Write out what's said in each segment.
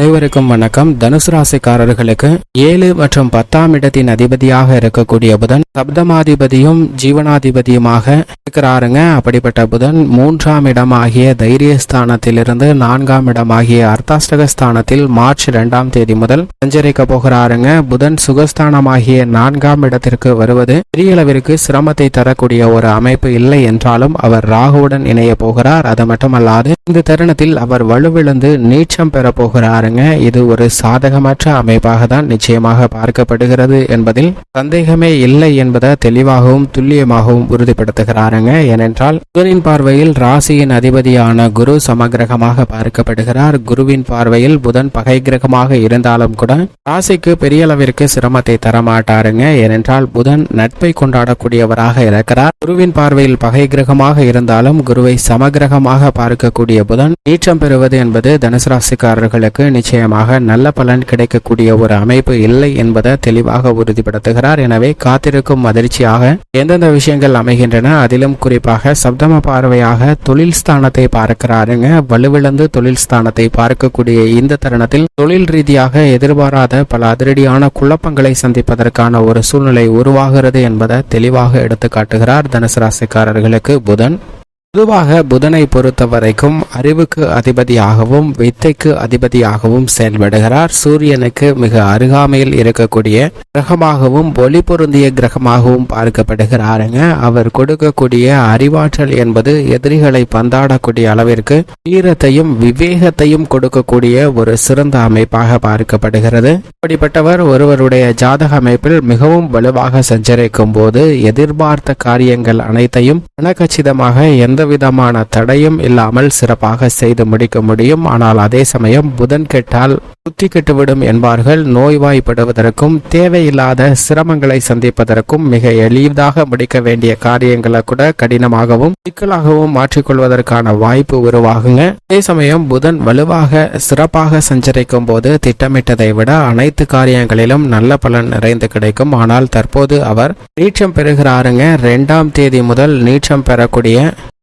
அனைவருக்கும் வணக்கம். தனுசு ராசிக்காரர்களுக்கு ஏழு மற்றும் பத்தாம் இடத்தின் அதிபதியாக இருக்கக்கூடிய புதன் சப்தமாதிபதியும் ஜீவனாதிபதியுமாக இருக்கிறாருங்க. அப்படிப்பட்ட புதன் மூன்றாம் இடமாகிய தைரியஸ்தானத்திலிருந்து நான்காம் இடமாகிய அர்த்தாஷ்டக ஸ்தானத்தில் மார்ச் இரண்டாம் தேதி முதல் சஞ்சரிக்க போகிறாருங்க. புதன் சுகஸ்தானமாகிய நான்காம் இடத்திற்கு வருவது பெரிய அளவிற்கு சிரமத்தை தரக்கூடிய ஒரு அமைப்பு இல்லை என்றாலும் அவர் ராகுவுடன் இணைய போகிறார். அது மட்டுமல்லாது இந்த தருணத்தில் அவர் வலுவிழந்து நீச்சம் பெற பாருங்க இது ஒரு சாதகமற்ற அமைப்பாக தான் நிச்சயமாக பார்க்கப்படுகிறது என்பதில் சந்தேகமே இல்லை என்பதை தெளிவாகவும் துல்லியமாகவும் உறுதிப்படுத்துகிறாருங்க. ஏனென்றால் புதனின் பார்வையில் ராசியின் அதிபதியான குரு சமகிரகமாக பார்க்கப்படுகிறார். குருவின் பார்வையில் புதன் பகை கிரகமாக இருந்தாலும் கூட ராசிக்கு பெரிய அளவிற்கு சிரமத்தை தரமாட்டாருங்க. ஏனென்றால் புதன் நட்பை கொண்டாடக்கூடியவராக இருக்கிறார். குருவின் பார்வையில் பகை கிரகமாக இருந்தாலும் குருவை சமகிரகமாக பார்க்கக்கூடிய புதன் நீச்சம் பெறுவது என்பது தனுசு ராசிக்காரர்களுக்கு நிச்சயமாக நல்ல பலன் கிடைக்கக்கூடிய ஒரு அமைப்பு இல்லை என்பதை தெளிவாக உறுதிப்படுத்துகிறார். எனவே காத்திருக்கும் அதிர்ச்சியாக எந்தெந்த விஷயங்கள் அமைகின்றன அதிலும் குறிப்பாக சப்தம பார்வையாக தொழில் ஸ்தானத்தை பார்க்கிறாருங்க. வலுவிழந்து தொழில் ஸ்தானத்தை பார்க்கக்கூடிய இந்த தருணத்தில் தொழில் ரீதியாக எதிர்பாராத பல அதிரடியான குழப்பங்களை சந்திப்பதற்கான ஒரு சூழ்நிலை உருவாகிறது என்பதை தெளிவாக எடுத்து காட்டுகிறார் தனுசு ராசிக்காரர்களுக்கு புதன். பொதுவாக புதனை பொறுத்த வரைக்கும் அறிவுக்கு அதிபதியாகவும் வித்தைக்கு அதிபதியாகவும் செயல்படுகிறார். சூரியனுக்கு மிக அருகாமையில் இருக்கக்கூடிய கிரகமாகவும் ஒளி பொருந்திய கிரகமாகவும் பார்க்கப்படுகிறாருங்க அவர் கொடுக்கக்கூடிய அறிவாற்றல் என்பது எதிரிகளை பந்தாடக்கூடிய அளவிற்கு வீரத்தையும் விவேகத்தையும் கொடுக்கக்கூடிய ஒரு சிறந்த அமைப்பாக பார்க்கப்படுகிறது. அப்படிப்பட்டவர் ஒருவருடைய ஜாதக அமைப்பில் மிகவும் வலுவாக சஞ்சரிக்கும் போது எதிர்பார்த்த காரியங்கள் அனைத்தையும் மனக்கச்சிதமாக எந்த விதமான தடையும் இல்லாமல் சிறப்பாக செய்து முடிக்க முடியும். ஆனால் அதே சமயம் புதன் கெட்டால் புத்தி கெட்டுவிடும் என்பார்கள். நோய்வாய்ப்படுவதற்கும் தேவையில்லாத சிரமங்களை சந்திப்பதற்கும் மிக எளிதாக முடிக்க வேண்டிய காரியங்களை கூட கடினமாகவும் சிக்கலாகவும் மாற்றிக்கொள்வதற்கான வாய்ப்பு உருவாகுங்க. அதே சமயம் புதன் வலுவாக சிறப்பாக சஞ்சரிக்கும் போது திட்டமிட்டதை விட அனைத்து காரியங்களிலும் நல்ல பலன் நிறைந்து கிடைக்கும். ஆனால் தற்போது அவர் நீச்சம் பெறுகிறாருங்க. இரண்டாம் தேதி முதல் நீச்சம் பெறக்கூடிய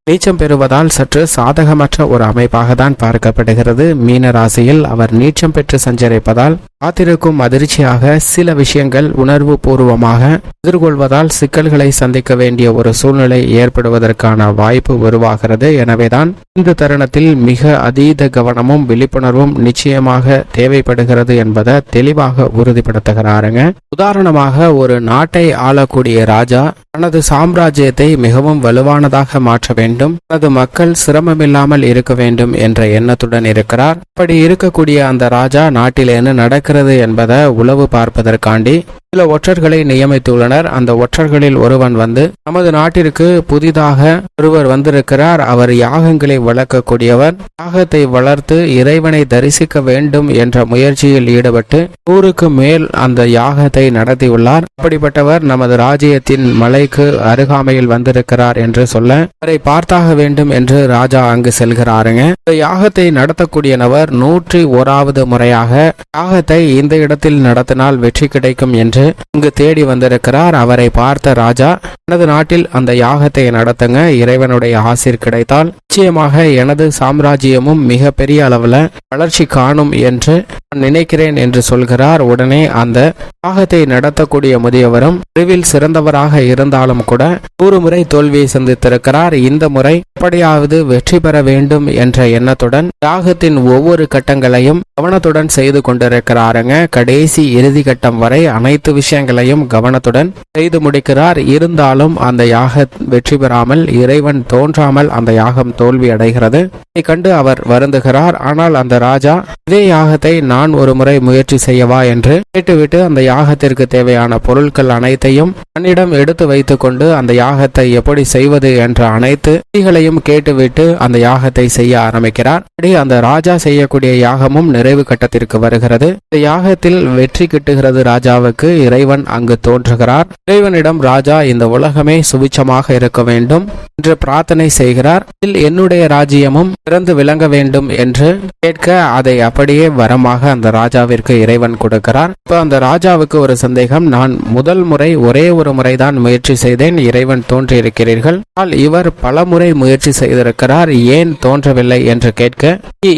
நீச்சம் பெறுவதால் சற்று சாதகமற்ற ஒரு அமைப்பாக தான் பார்க்கப்படுகிறது. மீன ராசியில் அவர் நீச்சம் பெற்று சஞ்சரிப்பதால் காத்திருக்கும் அதிர்ச்சியாக சில விஷயங்கள் உணர்வு பூர்வமாக எதிர்கொள்வதால் சிக்கல்களை சந்திக்க வேண்டிய ஒரு சூழ்நிலை ஏற்படுவதற்கான வாய்ப்பு உருவாகிறது. எனவேதான் இந்த தருணத்தில் மிக அதீத கவனமும் விழிப்புணர்வும் நிச்சயமாக தேவைப்படுகிறது என்பதை தெளிவாக உறுதிப்படுத்துகிறாருங்க. உதாரணமாக ஒரு நாட்டை ஆளக்கூடிய ராஜா தனது சாம்ராஜ்யத்தை மிகவும் வலுவானதாக மாற்ற வேண்டும். தனது மக்கள் சிரமமில்லாமல் இருக்க வேண்டும் என்ற எண்ணத்துடன் இருக்கிறார். அப்படி இருக்கக்கூடிய அந்த ராஜா நாட்டிலேன்னு நடக்க நடக்கிறது என்பதை உளவு பார்ப்பதற்காண்டி சில ஒற்றர்களை நியமித்துள்ளனர். அந்த ஒற்றர்களில் ஒருவன் வந்து நமது நாட்டிற்கு புதிதாக ஒருவர் வந்திருக்கிறார். அவர் யாகங்களை வளர்க்கக்கூடியவர். யாகத்தை வளர்த்து இறைவனை தரிசிக்க வேண்டும் என்ற முயற்சியில் ஈடுபட்டு நூறுக்கு மேல் அந்த யாகத்தை நடத்தியுள்ளார். அப்படிப்பட்டவர் நமது ராஜ்யத்தின் மலைக்கு அருகாமையில் வந்திருக்கிறார் என்று சொல்ல அவரை பார்த்தாக வேண்டும் என்று ராஜா அங்கு செல்கிறாருங்க. இந்த யாகத்தை நடத்தக்கூடிய நபர் நூற்றி ஓராவது முறையாக யாகத்தை இந்த இடத்தில் நடத்தினால் வெற்றி கிடைக்கும் என்று இங்கு தேடி வந்திருக்கிறார். அவரை பார்த்த ராஜா எனது நாட்டில் அந்த யாகத்தை நடத்துங்க. இறைவனுடைய ஆசிர் கிடைத்தால் நிச்சயமாக எனது சாம்ராஜ்யமும் மிக பெரிய அளவுல வளர்ச்சி காணும் என்று நான் நினைக்கிறேன் என்று சொல்கிறார். உடனே அந்த யாகத்தை நடத்தக்கூடிய முதியவரும் அறிவில் சிறந்தவராக இருந்தாலும் கூட நூறு முறை தோல்வியை சந்தித்திருக்கிறார். இந்த முறை எப்படியாவது வெற்றி பெற வேண்டும் என்ற எண்ணத்துடன் யாகத்தின் ஒவ்வொரு கட்டங்களையும் கவனத்துடன் செய்து கொண்டிருக்கிறாருங்க. கடைசி இறுதி கட்டம் வரை அனைத்து விஷயங்களையும் கவனத்துடன் செய்து முடிக்கிறார். இருந்தாலும் அந்த யாக வெற்றி பெறாமல் இறைவன் தோன்றாமல் அந்த யாகம் தோல்வி அடைகிறது. இதை கண்டு அவர் வருந்துகிறார். ஆனால் அந்த ராஜா இதே யாகத்தை நான் ஒரு முறை முயற்சி செய்யவா? என்று கேட்டுவிட்டு அந்த யாகத்திற்கு தேவையான பொருட்கள் அனைத்தையும் தன்னிடம் எடுத்து வைத்துக்கொண்டு அந்த யாகத்தை எப்படி செய்வது என்ற அனைத்து விதிகளையும் கேட்டுவிட்டு அந்த யாகத்தை செய்ய ஆரம்பிக்கிறார். அப்படி அந்த ராஜா செய்யக்கூடிய யாகமும் நிறைவு கட்டத்திற்கு வருகிறது. இந்த யாகத்தில் வெற்றி கிட்டுகிறது ராஜாவுக்கு. இறைவன் அங்கு தோன்றுகிறார். இறைவனிடம் ராஜா இந்த உலகமே சுபிச்சமாக இருக்க வேண்டும் என்று பிரார்த்தனை செய்கிறார். இதில் என்னுடைய ராஜ்யமும் சிறந்து விளங்க வேண்டும் என்று கேட்க அதை அப்படியே வரமாக அந்த ராஜாவிற்கு இறைவன் கொடுக்கிறார். இப்ப அந்த ராஜாவுக்கு ஒரு சந்தேகம். நான் முதல் முறை ஒரே ஒரு முறைதான் முயற்சி செய்தேன். இறைவன் தோன்றியிருக்கிறீர்கள். ஆனால் இவர் பல முறை முயற்சி செய்திருக்கிறார். ஏன் தோன்றவில்லை என்று கேட்க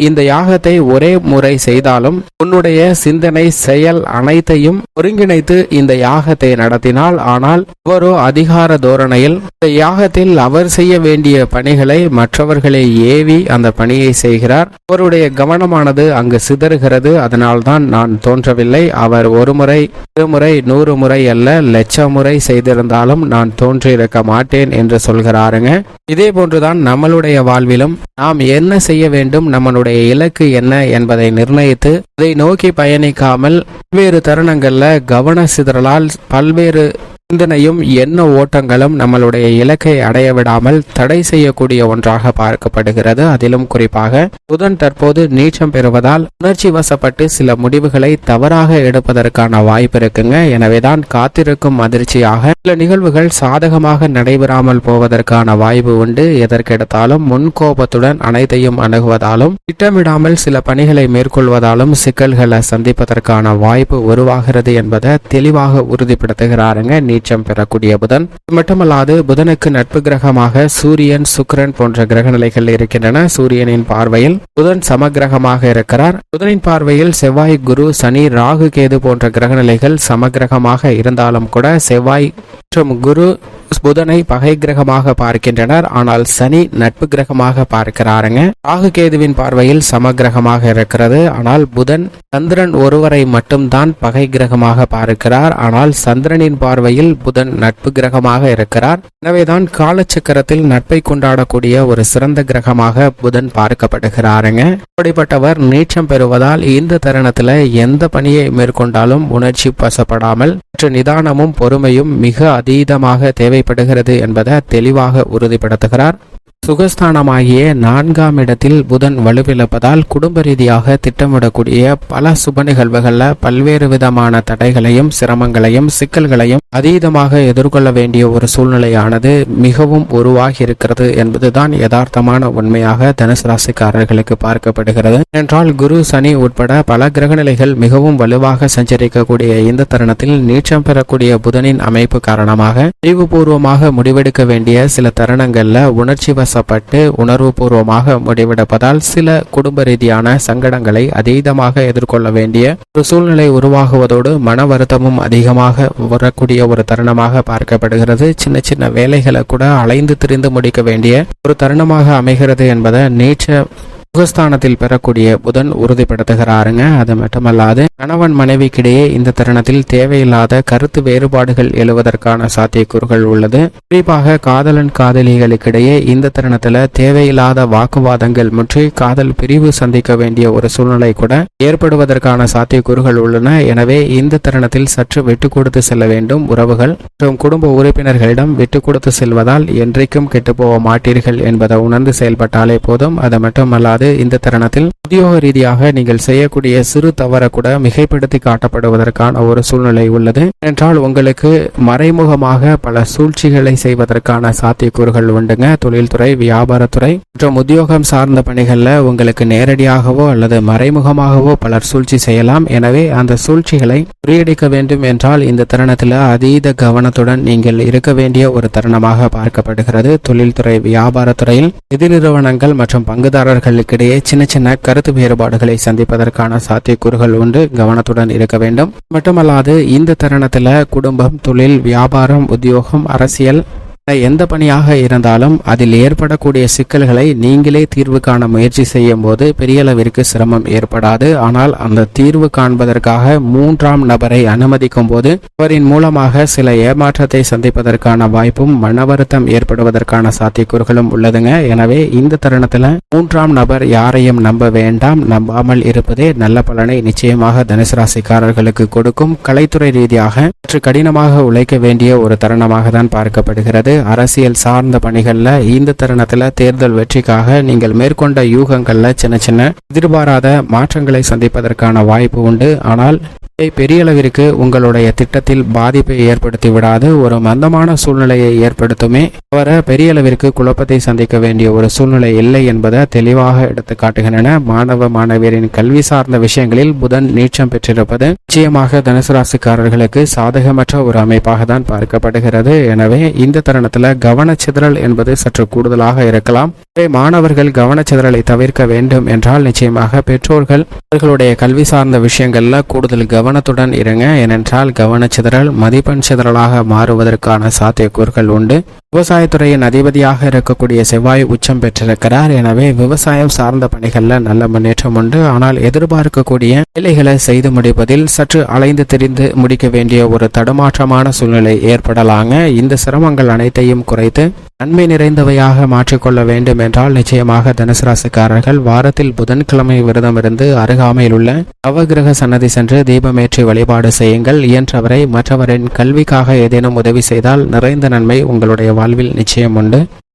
இந்த யாகத்தை ஒரே முறை செய்தாலும் உன்னுடைய சிந்தனை செயல் அனைத்தையும் ஒருங்கிணைத்து இந்த யாகத்தை நடத்தினால் ஆனால் அவரோ அதிகார தோரணையில் இந்த யாகத்தில் அவர் செய்ய வேண்டிய பணிகளை மற்றவர்களை ஏவி அந்த பணியை செய்கிறார். அவருடைய கவனமானது அங்கு சிதறுகிறது. அதனால்தான் நான் தோன்றவில்லை. அவர் ஒரு முறை இருமுறை நூறு முறை அல்ல லட்ச முறை செய்திருந்தாலும் நான் தோன்றியிருக்க மாட்டேன் என்று சொல்கிறாருங்க. இதே போன்றுதான் நம்மளுடைய வாழ்விலும். நாம் என்ன செய்ய வேண்டும்? நம்மளுடைய இலக்கு என்ன என்பதை நிர்ணயித்து அதை நோக்கி பயணிக்காமல் பல்வேறு தருணங்கள்ல கவனம் சிதறலால் பல்வேறு சிந்தனையும் எண்ண ஓட்டங்களும் நம்மளுடைய இலக்கை அடைய விடாமல் தடை செய்யக்கூடிய ஒன்றாக பார்க்கப்படுகிறது. அதிலும் குறிப்பாக புதன் தற்போது நீச்சம் பெறுவதால் உணர்ச்சி வசப்பட்டு சில முடிவுகளை தவறாக எடுப்பதற்கான வாய்ப்பு இருக்குங்க. எனவேதான் காத்திருக்கும் அதிர்ச்சியாக சில நிகழ்வுகள் சாதகமாக நடைபெறாமல் போவதற்கான வாய்ப்பு உண்டு. எதற்கெடுத்தாலும் முன்கோபத்துடன் அனைத்தையும் அணுகுவதாலும் திட்டமிடாமல் சில பணிகளை மேற்கொள்வதாலும் சிக்கல்களை சந்திப்பதற்கான வாய்ப்பு உருவாகிறது என்பதை தெளிவாக உறுதிப்படுத்துகிறாருங்க. நீச்சம் பெறக்கூடிய புதன். இது மட்டுமல்லாது புதனுக்கு நட்பு கிரகமாக சூரியன் சுக்கிரன் போன்ற கிரக நிலைகள் இருக்கின்றன. சூரியனின் பார்வையில் புதன் சமகிரகமாக இருக்கிறார். புதனின் பார்வையில் செவ்வாய் குரு சனி ராகு கேது போன்ற கிரக நிலைகள் சமகிரகமாக இருந்தாலும் கூட செவ்வாய் மற்றும் குரு புதனை பகை கிரகமாக பார்க்கின்றனர். ஆனால் சனி நட்பு கிரகமாக பார்க்கிறாருங்க. ராகு கேதுவின் பார்வையில் சமகிரகமாக இருக்கிறது. ஆனால் புதன் சந்திரன் ஒருவரை மட்டும்தான் பகை கிரகமாக பார்க்கிறார். ஆனால் சந்திரனின் பார்வையில் புதன் நட்பு கிரகமாக இருக்கிறார். எனவேதான் காலச்சக்கரத்தில் நட்பை கொண்டாடக்கூடிய ஒரு சிறந்த கிரகமாக புதன் பார்க்கப்படுகிறாருங்க. அப்படிப்பட்டவர் நீச்சம் பெறுவதால் இந்த தருணத்துல எந்த பணியை மேற்கொண்டாலும் உணர்ச்சி வசப்படாமல் மற்றும் நிதானமும் பொறுமையும் மிக அதீதமாக தேவை தேவைப்படுகிறது என்பதை தெளிவாக உறுதிப்படுத்துகிறார். சுகஸ்தானமாகிய நான்காம் இடத்தில் புதன் வலுவிழப்பதால் குடும்ப ரீதியாக திட்டமிடக்கூடிய பல சுப நிகழ்வுகளில் பல்வேறு விதமான தடைகளையும் சிரமங்களையும் சிக்கல்களையும் அதீதமாக எதிர்கொள்ள வேண்டிய ஒரு சூழ்நிலையானது மிகவும் உருவாகி இருக்கிறது என்பதுதான் யதார்த்தமான உண்மையாக தனுசு ராசிக்காரர்களுக்கு பார்க்கப்படுகிறது. என்றால் குரு சனி உட்பட பல கிரகநிலைகள் மிகவும் வலுவாக சஞ்சரிக்கக்கூடிய இந்த தருணத்தில் நீச்சம் பெறக்கூடிய புதனின் அமைப்பு காரணமாக அறிவுபூர்வமாக முடிவெடுக்க வேண்டிய சில தருணங்கள்ல உணர்ச்சி வசப்பட்டு உணர்வுபூர்வமாக முடிவெடுப்பதால் சில குடும்ப ரீதியான சங்கடங்களை அதீதமாக எதிர்கொள்ள வேண்டிய ஒரு சூழ்நிலை உருவாகுவதோடு மன வருத்தமும் அதிகமாக வரக்கூடிய ஒரு தருணமாக பார்க்கப்படுகிறது. சின்ன சின்ன வேலைகளை கூட அலைந்து திரிந்து முடிக்க வேண்டிய ஒரு தருணமாக அமைகிறது என்பதை நீச்ச சுகஸ்தானத்தில் பெறக்கூடிய புதன் உறுதிப்படுத்துகிறாருங்க. அது மட்டுமல்லாது கணவன் மனைவிக்கிடையே இந்த தருணத்தில் தேவையில்லாத கருத்து வேறுபாடுகள் எழுவதற்கான சாத்தியக்கூறுகள் உள்ளது. குறிப்பாக காதலன் காதலிகளுக்கிடையே இந்த தருணத்துல தேவையில்லாத வாக்குவாதங்கள் முற்றி காதல் பிரிவு சந்திக்க வேண்டிய ஒரு சூழ்நிலை கூட ஏற்படுவதற்கான சாத்தியக்கூறுகள் உள்ளன. எனவே இந்த தருணத்தில் சற்று விட்டு கொடுத்து செல்ல வேண்டும். உறவுகள் மற்றும் குடும்ப உறுப்பினர்களிடம் விட்டு கொடுத்து செல்வதால் என்றைக்கும் கெட்டுப்போக மாட்டீர்கள் என்பதை உணர்ந்து செயல்பட்டாலே போதும். அது மட்டுமல்லாது இந்த தருணத்தில் உத்தியோக ரீதியாக நீங்கள் செய்யக்கூடிய சிறு தவற கூட மிகைப்படுத்தி காட்டப்படுவதற்கான ஒரு சூழ்நிலை உள்ளது. என்றால் உங்களுக்கு மறைமுகமாக பல சூழ்ச்சிகளை செய்வதற்கான சாத்தியக்கூறுகள் உண்டுங்க. தொழில்துறை வியாபாரத்துறை மற்றும் உத்தியோகம் சார்ந்த பணிகளில் உங்களுக்கு நேரடியாகவோ அல்லது மறைமுகமாகவோ பலர் சூழ்ச்சி செய்யலாம். எனவே அந்த சூழ்ச்சிகளை முறியடிக்க வேண்டும் என்றால் இந்த தருணத்தில் அதீத கவனத்துடன் நீங்கள் இருக்க வேண்டிய ஒரு தருணமாக பார்க்கப்படுகிறது. தொழில்துறை வியாபாரத்துறையில் நிதி நிறுவனங்கள் மற்றும் பங்குதாரர்களுக்கிடையே சின்ன சின்ன கருத்து வேறுபாடுகளை சந்திப்பதற்கான சாத்தியக்கூறுகள் உண்டு கவனத்துடன் இருக்க வேண்டும். மட்டுமல்லாது இந்த தருணத்தில் குடும்பம் தொழில் வியாபாரம் உத்தியோகம் அரசியல் எந்த பணியாக இருந்தாலும் அதில் ஏற்படக்கூடிய சிக்கல்களை நீங்களே தீர்வு காண முயற்சி செய்யும் போது பெரிய அளவிற்கு சிரமம் ஏற்படாது. ஆனால் அந்த தீர்வு காண்பதற்காக மூன்றாம் நபரை அனுமதிக்கும் போது அவரின் மூலமாக சில ஏமாற்றத்தை சந்திப்பதற்கான வாய்ப்பும் மன வருத்தம் ஏற்படுவதற்கான சாத்தியக்கூறுகளும் உள்ளதுங்க. எனவே இந்த தருணத்துல மூன்றாம் நபர் யாரையும் நம்ப வேண்டாம். நம்பாமல் இருப்பதே நல்ல பலனை நிச்சயமாக தனுசு ராசிக்காரர்களுக்கு கொடுக்கும். கலைத்துறை ரீதியாக சற்று கடினமாக உழைக்க வேண்டிய ஒரு தருணமாக தான் பார்க்கப்படுகிறது. அரசியல் சார்ந்த பணிகளில் இந்த தருணத்தில் தேர்தல் வெற்றிக்காக நீங்கள் மேற்கொண்ட யூகங்களில் சின்ன சின்ன எதிர்பாராத மாற்றங்களை சந்திப்பதற்கான வாய்ப்பு உண்டு. ஆனால் பெரிய அளவிற்கு உங்களுடைய திட்டத்தில் பாதிப்பை ஏற்படுத்தி விடாது ஒரு மந்தமான சூழ்நிலையை ஏற்படுத்துமே. தவிர பெரிய அளவிற்கு குழப்பத்தை சந்திக்க வேண்டிய ஒரு சூழ்நிலை இல்லை என்பதை தெளிவாக எடுத்து காட்டுகின்றன. மாணவ மாணவியரின் கல்வி சார்ந்த விஷயங்களில் புதன் நீச்சம் பெற்றிருப்பது நிச்சயமாக தனுசு ராசிக்காரர்களுக்கு சாதகமற்ற ஒரு அமைப்பாக தான் பார்க்கப்படுகிறது. எனவே இந்த தருணத்தில் கவனச்சிதறல் என்பது சற்று கூடுதலாக இருக்கலாம். மாணவர்கள் கவனச்சிதறலை தவிர்க்க வேண்டும் என்றால் நிச்சயமாக பெற்றோர்கள் அவர்களுடைய கல்வி சார்ந்த விஷயங்கள்ல கூடுதல் கவனம் கவனத்துடன் இருங்க ஏனென்றால் கவனச்சிதறல் மதிப்பெண் சிதறலாக மாறுவதற்கான சாத்தியக்கூறுகள் உண்டு. விவசாயத்துறையின் அதிபதியாக இருக்கக்கூடிய செவ்வாய் உச்சம் பெற்றிருக்கிறார். எனவே விவசாயம் சார்ந்த பணிகளில் நல்ல முன்னேற்றம் உண்டு. ஆனால் எதிர்பார்க்கக்கூடிய வேலைகளை செய்து முடிப்பதில் சற்று அலைந்து திரிந்து முடிக்க வேண்டிய ஒரு தடுமாற்றமான சூழ்நிலை ஏற்படலாங்க. இந்த சிரமங்கள் அனைத்தையும் குறைத்து நன்மை நிறைந்தவையாக மாற்றிக்கொள்ள வேண்டும் என்றால் நிச்சயமாக தனுசு ராசிக்காரர்கள் வாரத்தில் புதன்கிழமை விரதம் இருந்து அருகாமையில் உள்ள நவகிரக சன்னதி சென்று தீபமேற்றி வழிபாடு செய்யுங்கள். இயன்றவரை மற்றவரின் கல்விக்காக ஏதேனும் உதவி செய்தால் நிறைந்த நன்மை உங்களுடைய வாழ்வில் நிச்சயம் உண்டு